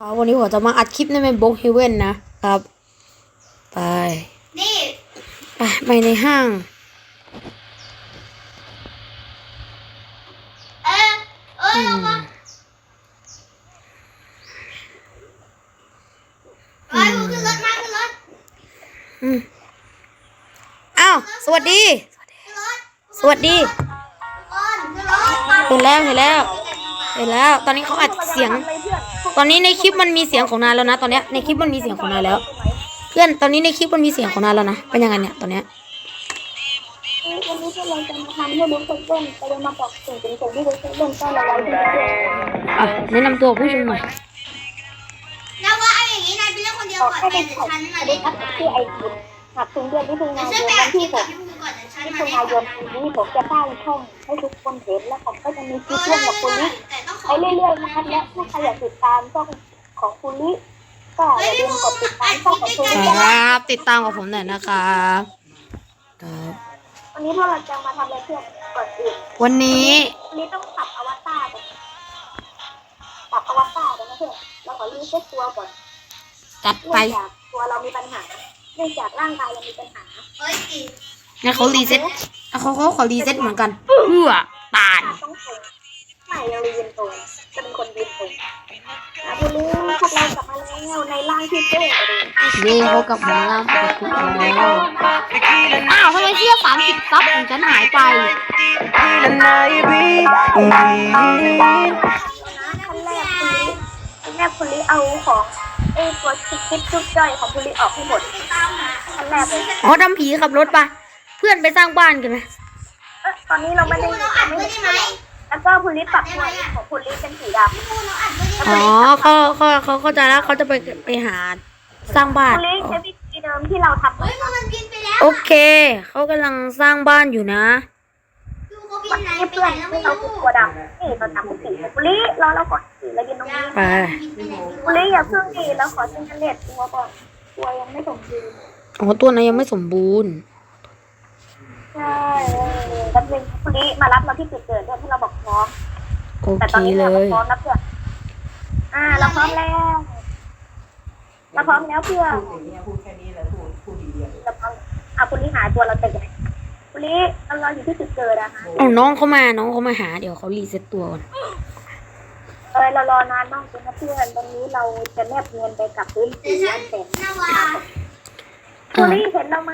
ครับวันนี้ผมจะมาอัดคลิปในเป็นบล็อกเฮเว่นนะครับ ไป นี่ไปไปในห้าง เออเออลงมาไปขึ้นรถมาขึ้นรถอืมอ้าว สวัสดีขึ้นรถสวัสดีก่อนขึ้นรถเห็นแล้วเห็นแล้ว เห็นแล้ว ตอนนี้เขาอัดเสียง ตอนนี้ในคลิปมันมีเสียงของนายแล้วนะ ตอนเนี้ยในคลิปมันมีเสียงของนายแล้ว เพื่อนตอนนี้ในคลิปมันมีเสียงของนายแล้วนะเป็นยังไงเนี่ยตอนเนี้ยวันนี้พวกเราจะมาทำให้รู้สึกเล่นไปเลยมาบอกสิ่งสิ่งสิ่งที่รู้สึกเล่นก็เราไว้ที่เดียวอะแนะนำตัวผู้ชมหน่อยนะว่าเอาอย่างนี้นายไปเล่นคนเดียวบอกก่อนให้ไปเป็นเดี๋ยวของฉันมาอเล่ดีนตนักชื่อไอคุณหากถึงเดือนมิถุนายฉันนไปวัอันดคลิที่ปหกับกพี่ภูก่อนเดี๋ยวฉันมิมาถุเล่นนายนปีนี้ผมจะสร้างช่องให้ทุกคนเห็นและผมก็จะมีคเอลิปอร่วมกับคุณลิแต่ต้องข ไปอเรื่อยๆนะครับและถ้าใครอยากติดตามช่องของคุณลิก็อย่าลืมกดติดตามช่องของคุณลิครับ ติดตามกับผมหน่อยนะครับครับวันนี้พวกเราจะมาทำอะไรเพื่อนก่อนอื่นวันนี้วันนี้ต้องปรับอวตารก่อนปรับอวตารก่อนนะเพื่อนเราขอรีเซ็ตตัวก่อนจัดเนื่ไปองจากตัวเรามีปัญหาเนื่องจากร่างกายเรามีปัญหาเฮ้ยอีกงั้นเขารีเซ็ตเขาเขาขอรีเซ็ตเหมือนกันเพื่อตานขาต้องตร งไม่เราเรียนตรงจะเป็นคนยืนตรงนะคุณลุงพวกเรากลับมาแล้วในร่างที่เจ๊เลยเย่เขากลับมาแล้วปกติแล้วอ้าวทำไมเสื้อสามสิบซับของฉันหายไปขั้นแรกคุณลิขั้นแรกคุณลิเอาของไอ้ตัวคิดคิดชุดย่อยของคุณลิออกให้หมดตามหาขั้นแรกเลยอ๋อทำผีขับรถปะเพื่อนไปสร้างบ้านกันไหมเอ๊ะตอนนี้เราไม่ได้พี่ภูเราอัดด้วยได้ไหม แล้วก็คุณลิปรับตัวของคุณลิเป็นสีดำพี่ภูเราอัดด้วยได้ไหมอ๋อเขาเขาเขาเข้าใจแล้วเขาจะไปไปหาสร้างบ้านคุณลิใช้วิธีเดิมที่เราทำเฮ้ยมันบินไปแล้วโอเค เขากำลังสร้างบ้านอยู่นะพี่ภูเขาบิปันกไหนให้ไปเพื่ไหอนนแล้วไม่ให้เรารู้ติดตัวดำนี่เราทำเป็นสีคุณลิรอเราก่อนสีเรายืนตรงนี้ไปคุณลิอย่าเพิ่งดีแล้วขอจินเทอร์เน็ตตัวก่อนตัวยังไม่สมบูรณ์ อ๋อตัวนั้นยังไม่สมบูรณ์ ใช่แป๊บนึงคุณลิมารับเราที่จุดเกิดด้วยที่เราบอกพร้อม โอแต่เคตอนนี้เลเราย พร้อมแล้วเพื่อนอ่า เราพร้อมแล้ว เราพร้อมแล้วเพื่อนเราพร้อมอะคุณลิหายตัวเราเจอไหนคุณลิเรารออยู่ที่จุดเกิดอะคะเอาน้องเขามา น้องเขามาหา เดี๋ยวเขารีเซ็ตตัวก่อน เออเรารอนานมากเลยนะเพื่อนวันนี้เราจะแนบเงินไปกับพื้นเดี๋ที่ยวฉัอันนแต่นาวาคุณลิเห็นเราไหม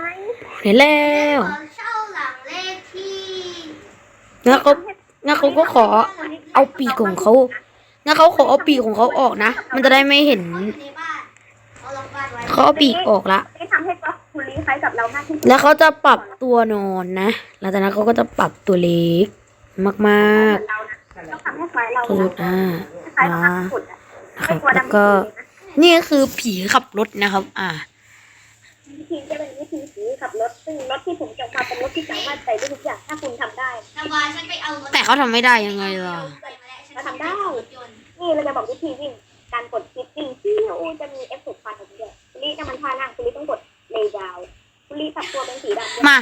เห็นแล้ว ขอเช่าหลังเลขที่ งั้นเขางั้นเขาก็ขอเอาปีกของเขางั้นเขาขอเอาปีกของเขาออกนะ มันจะได้ไม่เห็น เขาอยู่ในบ้านเขาล็อกบ้านไว้เขาเอาปีกออกละที่ทำให้ตัวคุณลิคล้ายกับเรามากที่สุดแล้วเขาจะปรับตัวนอนนะ หลังจากนั้นเขาก็จะปรับตัวเล็กมากเหมือนเรานะต้องทำให้คล้ายเราๆสุดอ่าคล้ายเราอ่ามากที่สุดอะนะครับตัวแล้วดำก็ที่สุดเลยนะนี่ก็คือผีขับรถนะครับ อ่า วิธีจะเป็นวิธีสีขับรถซึ่งรถที่ผมจะมาเป็นรถที่สามารถใส่ได้ทุกอย่างถ้าคุณทำได้นาวาฉันไปเอารถแต่เขาทำไม่ได้ยังไงล่ะ เราทำได้ นี่เราจะบอกวิธีวิ่งการกดคลิปวิ่งที่อูจะมีเอฟเฟกต์ฟันของมันด้วยคุณลี่ถ้ามันท่านั่งคุณลี่ต้องกดเลยดาวคุณลี่ปรับตัวเป็นสีดำด้วยมา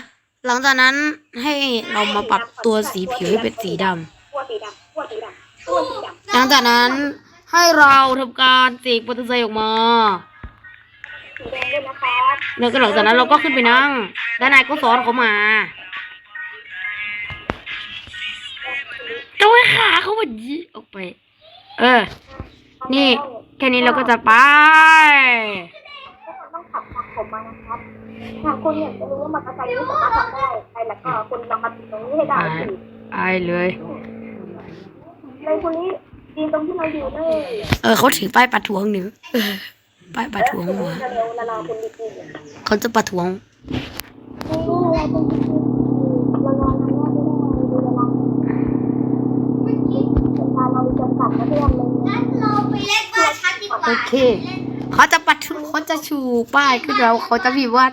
หลังจากนั้นให้เรามาปรับตัวสีผิวให้เป็นสีดำตัวสีดำตัวสีดำตัวสีดำ หลังจากนั้นให้เราทำการเสกโปรตุไซออกมา สีแดงด้วยนะครับแล้วก็หลังจากนั้นเราก็ขึ้นไปนั่งแล้วนายก็สอนเขามาจะไว้ขาเขาแบบนี้ออกไป เออ นี่แค่นี้เราก็จะไปทุกคนต้องขับตามผมมานะครับหากคุณอยากจะรู้ว่ามอเตอร์ไซค์นี้สามารถทำได้ใครแล้วก็คุณลองมาติดตรงนี้ให้ได้สิไปเลยเลยคุณลี่ยืนตรงที่เราอยู่เลย เออเขาถือป้ายประท้วงหนึ่ง เออป้ายประท้วงคุณหัวจะเร็วแล้วรอคุณดีๆนี่เขาจะประท้วงเราเป็นเรารอนานมากไม่ได้ดูเวลาเวลาเรามีจำกัดนะเพื่อนเลยงั้นเราไปเล่นบ้านฉันดีกว่าโอเคเขาจะประท้วงเขาจะชูป้ายขึ้นแล้วเขาจะมีว่า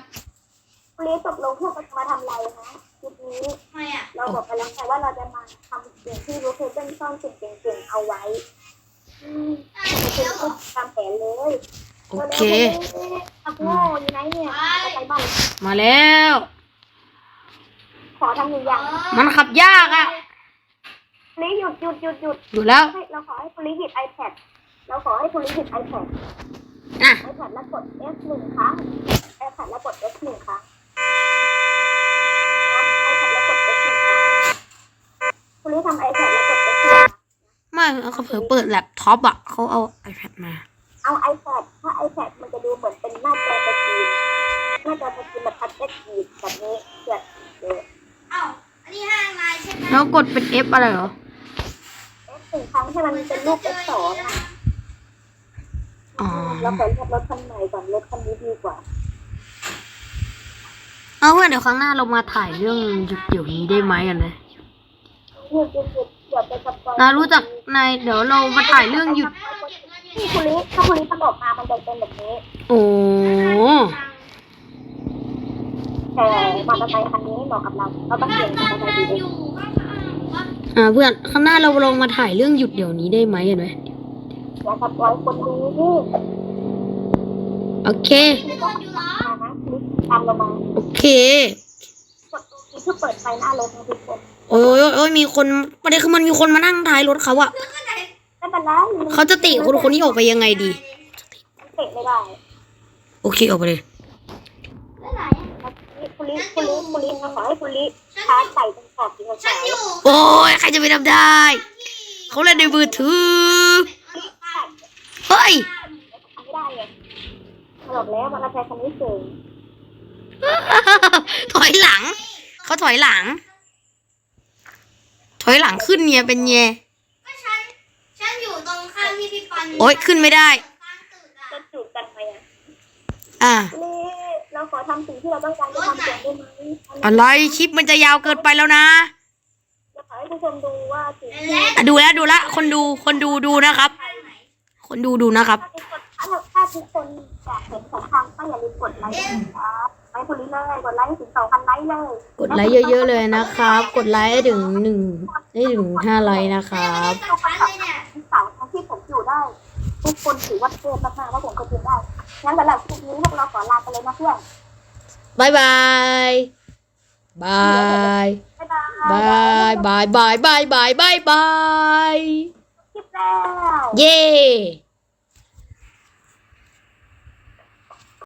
วันนี้ตกลงเพื่อจะมาทำอะไรนะคลิปนี้ทำไมอะเราบอกไปแล้วไงว่าเราจะมาทำสิ่งที่รู้คือเป็นซ่อนสิ่งเก่งๆเอาไว้อืม เคอักโง่อยู่ไหนเนี่ยจะไปบ้านมาแล้ว ขอทำหนึ่งอย่างมันขับยากอะลีหยุดหยุดหยุดหยุดอยู่แล้วให้เราขอให้คุณลีหยิบ iPad เราขอให้คุณลิหยิบ iPad อะ iPad แล้วกด F หนึ่งครั้ง iPad แล้วกด F หนึ่งครั้งนะ iPad แล้วกด F หนึ่งครั้งคุณลิทำ iPad แล้วกด F หนึ่งครั้งไม่เขาเผลอเปิดแล็ปท็อปอะเขาเอา iPad มา เอา iPad ถ้า iPad มันจะดูเหมือนเป็นหน้าจอตะกีหน้าจอตะกีแบบทัชเอสดีแบบนี้เกิดเออเอ้าอันนี้ห้างลายใช่ไหมแล้วกดเป็น F อะไรเหรอ F หนึ่งครั้งให้มันเป็นรูป F สองอะอ๋อเราขอเลือกรถคันใหม่ก่อนรถคันนี้ดีกว่า เอาเพื่อนเดี๋ยวครั้งหน้าเรามาถ่ายเรื่องหยุดเดี๋ยวนี้ได้ไหมกันนะหยุดหยุดหยุดเดี๋ยวไปสปอยนารู้จักนายเดี๋ยวเรามาถ่ายเรื่องหยุด นี่คุณลิถ้าคุณลิประกอบมามันจะเป็นแบบนี้โอ้แต่มอเตอร์ไซค์คันนี้เหมาะกับเรา เราต้องเปลี่ยนมอเตอร์ไซค์ดีเองอ่าเพื่อนข้างหน้าเราลองมาถ่ายเรื่องหยุดเดี๋ยวนี้ได้ไหมกันไหมอย่าสปอยคนดูนี่โอเคคุณลิต้องมานะคุณลิตามเรามาโอเคกดตัวนี้เพื่อเปิดไฟหน้ารถนะทุกคนโอ้ยโอ้ยโอ้ยมีคนประเด็นคือมันมีคนมานั่งท้ายรถเขาอะไม่เป็ นไรเขาจะติคนคนนี้ออกไปยังไงดีเตะไม่ได้โอเคออกไปเลยคุณลิคุณลิคุณลิขอให้คุณลิชาร์จใส่ตรงขอบสีฉัขานวอยู่โอ้ยใครจะไปทำได้ เขาเล่นในมือถือเฮ้ยทำไม่ได้ไงบอกแล้วมอเตอร์ไซค์คันนี้เก่งถอยหลัง เขาถอยหลัง ถอยหลังขึ้นเนี่ยเป็นแย่ ก็ฉัน ฉันอยู่ตรงข้างที่ พี่ปันโอ๊ยขึ้นไม่ได้ข้างตึกอะจะจูบกันไหมอะอะ นี่เราขอทำสิ่งที่เราต้องการจะทำเสียงได้ไหมอะไรคลิปมันจะยาวเกินไปแล้วนะจะขอให้ผู้ชมดูว่าสิ่งที่อะดูแล้วดูละคนดูคนดูดูนะครับ คนดูดูนะครับ ถ้าทุกคนถ้าทุกคนอยากเห็นสงครามก็อย่าลืมกดไลค์นะครับไลค์คนนี้เลยกดไลค์ถึงสองพันไลค์เลยกดไลค์เยอะๆเลยนะครับ กดไลค์ให้ถึงหนึ่งให้ถึงห้าไลค์นะครับไม่ได้สักครั้งเลยเนี่ยที่เสาทั้ งที่ผมอยู่ได้ทุกคนถือว่าเทพมากๆว่าผมเคยอยู่ได้งั้นสำหรับคลิปนี้พวกเราขอลาไปเลยนะเพื่อน บายบาย บาย บ๊ายบายบายบายบายบายบายบายบาย คลิปแล้ว เย้